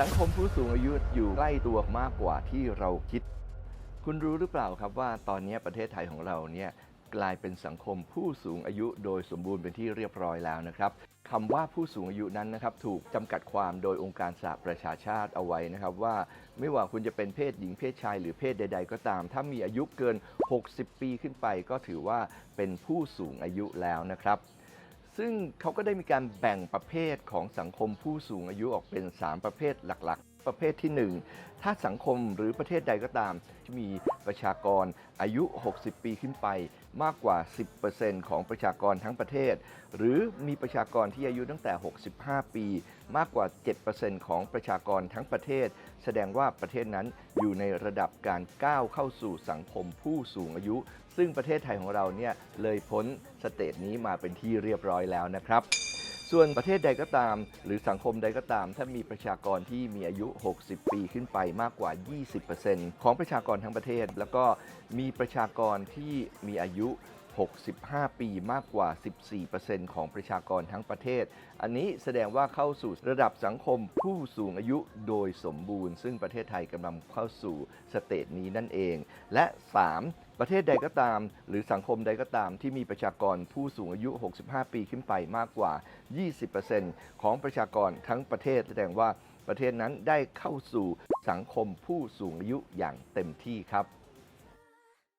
สังคมผู้สูงอายุอยู่ใกล้ตัวมากกว่าที่เราคิด คุณรู้หรือเปล่าครับว่าตอนนี้ประเทศไทยของเราเนี่ยกลายเป็นสังคมผู้สูงอายุโดยสมบูรณ์เป็นที่เรียบร้อยแล้วนะครับคำว่าผู้สูงอายุนั้นนะครับถูกจำกัดความโดยองค์การสหประชาชาติเอาไว้นะครับว่า ไม่ว่าคุณจะเป็นเพศหญิงเพศชาย หรือเพศใด ๆ ก็ตาม ถ้ามีอายุเกิน 60 ปีขึ้นไป ก็ถือว่าเป็นผู้สูงอายุแล้วนะครับ ซึ่งเขาก็ได้มีการแบ่งประเภทของสังคมผู้สูงอายุออกเป็น 3 ประเภทหลักๆ ประเภทที่ 1 ถ้าสังคมหรือประเทศใดก็ตาม ที่มีประชากรอายุ 60 ปีขึ้นไป มากกว่า 10%ของประชากรทั้งประเทศ หรือมีประชากรที่อายุตั้งแต่ 65 ปี มากกว่า 7%ของประชากรทั้งประเทศ แสดงว่าประเทศนั้นอยู่ในระดับการก้าวเข้าสู่สังคมผู้สูงอายุ ซึ่งประเทศไทยของเราเนี่ยเลยพ้นสเตจนี้มาเป็นที่เรียบร้อยแล้วนะครับ ส่วนประเทศใดก็ตาม หรือสังคมใดก็ตาม ถ้ามีประชากรที่มีอายุ 60 ปีขึ้นไปมากกว่า 20%ของประชากรทั้งประเทศ แล้วก็มีประชากรที่มีอายุ 65 ปีมากกว่า 14%ของประชากรทั้งประเทศ อันนี้แสดงว่าเข้าสู่ระดับสังคมผู้สูงอายุโดยสมบูรณ์ ซึ่งประเทศไทยกำลังเข้าสู่สเตจนี้นั่นเอง และ 3. ประเทศใดก็ตาม หรือสังคมใดก็ตามที่มีประชากรผู้สูงอายุ 65 ปีขึ้นไปมากกว่า 20%ของประชากรทั้งประเทศ แสดงว่าประเทศนั้นได้เข้าสู่สังคมผู้สูงอายุอย่างเต็มที่ครับ